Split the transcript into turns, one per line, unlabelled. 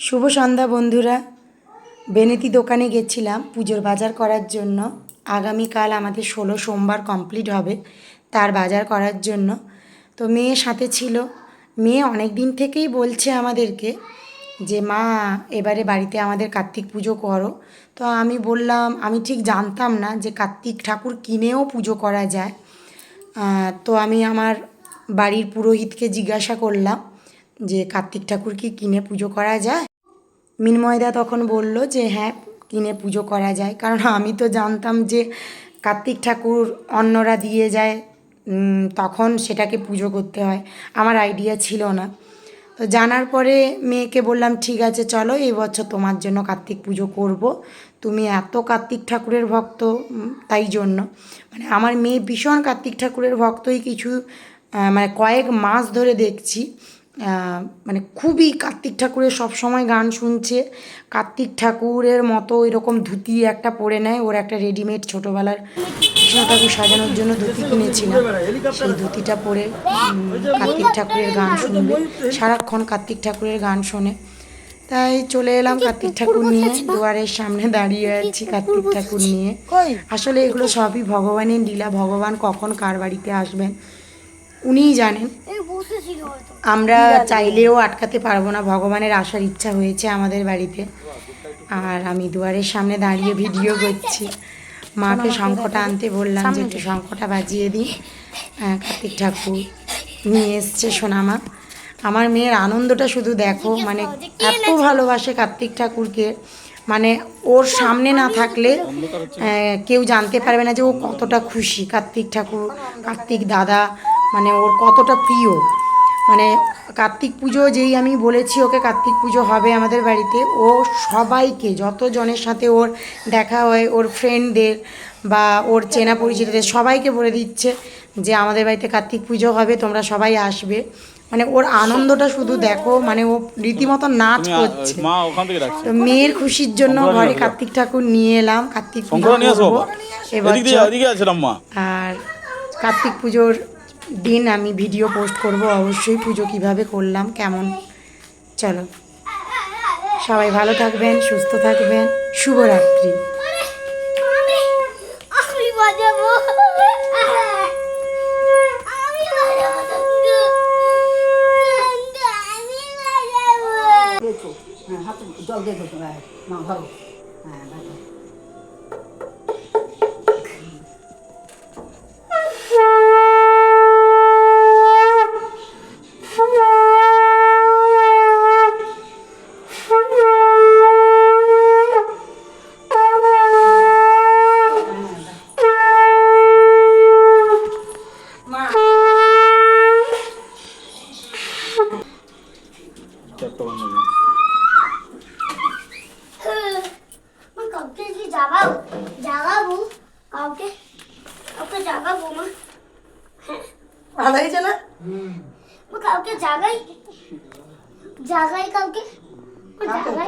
শুভ সন্ধ্যা, বন্ধুরা। বেনেতি দোকানে গেছিলাম পুজোর বাজার করার জন্য। আগামীকাল আমাদের ষোলো সোমবার কমপ্লিট হবে তার বাজার করার জন্য। তো মেয়ে সাথে ছিল। মেয়ে অনেক দিন থেকেই বলছে আমাদেরকে যে, মা, এবারে বাড়িতে আমাদের কার্তিক পুজো করো। তো আমি বললাম, আমি ঠিক জানতাম না যে কার্তিক ঠাকুর কিনেও পুজো করা যায়। তো আমি আমার বাড়ির পুরোহিতকে জিজ্ঞাসা করলাম যে, কার্তিক ঠাকুর কি কিনে পুজো করা যায়? মিনময়দা তখন বলল যে হ্যাঁ কিনে পুজো করা যায়। কারণ আমি তো জানতাম যে, কার্তিক ঠাকুর অন্যরা দিয়ে যায় তখন সেটাকে পুজো করতে হয়। আমার আইডিয়া ছিল না। তো জানার পরে মেয়েকে বললাম, ঠিক আছে, চলো, এই বছর তোমার জন্য কার্তিক পুজো করব। তুমি এত কার্তিক ঠাকুরের ভক্ত তাই জন্য। মানে আমার মেয়ে ভীষণ কার্তিক ঠাকুরের ভক্তই কিছু মানে কয়েক মাস ধরে দেখছি। মানে খুবই কার্তিক ঠাকুরের সব সময় গান শুনছে। কার্তিক ঠাকুরের মতো এরকম ধুতি একটা পরে নেয় ওর একটা রেডিমেড ছোটোবেলার কৃষ্ণ ঠাকুর সাজানোর জন্য ধুতি কিনেছিলাম সেই ধুতিটা পরে কার্তিক ঠাকুরের গান শুনবে। সারাক্ষণ কার্তিক ঠাকুরের গান শোনে। তাই চলে এলাম কার্তিক ঠাকুর নিয়ে দুয়ারের সামনে দাঁড়িয়ে আছি কার্তিক ঠাকুর নিয়ে। আসলে এগুলো সবই ভগবানের লীলা। ভগবান কখন কার বাড়িতে আসবেন উনিই জানেন। আমরা চাইলেও আটকাতে পারব না। ভগবানের আসার ইচ্ছা হয়েছে আমাদের বাড়িতে। আর আমি দুয়ারের সামনে দাঁড়িয়ে ভিডিও করছি। মাকে শঙ্কটা আনতে বললাম যে একটু শঙ্কটা বাজিয়ে দিই। কার্তিক ঠাকুর নিয়ে এসছে সোনামা আমার মেয়ের আনন্দটা শুধু দেখো মানে এত ভালোবাসে কার্তিক ঠাকুরকে। মানে ওর সামনে না থাকলে কেউ জানতে পারবে না যে ও কতটা খুশি। কার্তিক ঠাকুর কার্তিক দাদা মানে ওর কতটা প্রিয়। মানে কার্তিক পুজো যেই আমি বলেছি ওকে কার্তিক পুজো হবে আমাদের বাড়িতে। ও সবাইকে যত জনের সাথে ওর দেখা হয় ওর ফ্রেন্ডদের বা ওর চেনা পরিচিতদের সবাইকে বলে দিচ্ছে যে আমাদের বাড়িতে কার্তিক পুজো হবে তোমরা সবাই আসবে। মানে ওর আনন্দটা শুধু দেখো মানে ও রীতিমতো নাচ করছে। তো মেয়ের খুশির জন্য ঘরে কার্তিক ঠাকুর নিয়ে এলাম কার্তিক পুজো
মা
আর কার্তিক পুজোর দিন আমি ভিডিও পোস্ট করব অবশ্যই পুজো কীভাবে করলাম কেমন? চলো। সবাই ভালো থাকবেন সুস্থ থাকবেন শুভরাত্রি।
আমি বাজাবো। আমি বাজাবো। আমি বাজাবো
হ্যাঁ জল দিয়ে হ্যাঁ মা ধরো হ্যাঁ দেখো
চারটা বন্ধ করুন।
মা কাউকে কি জাগাবো জাগাবো কাউকে কাউকে জাগাবো মা
ভালো হয়েছে না
মা কাউকে জাগাই জাগাই কাউকে মা জাগাই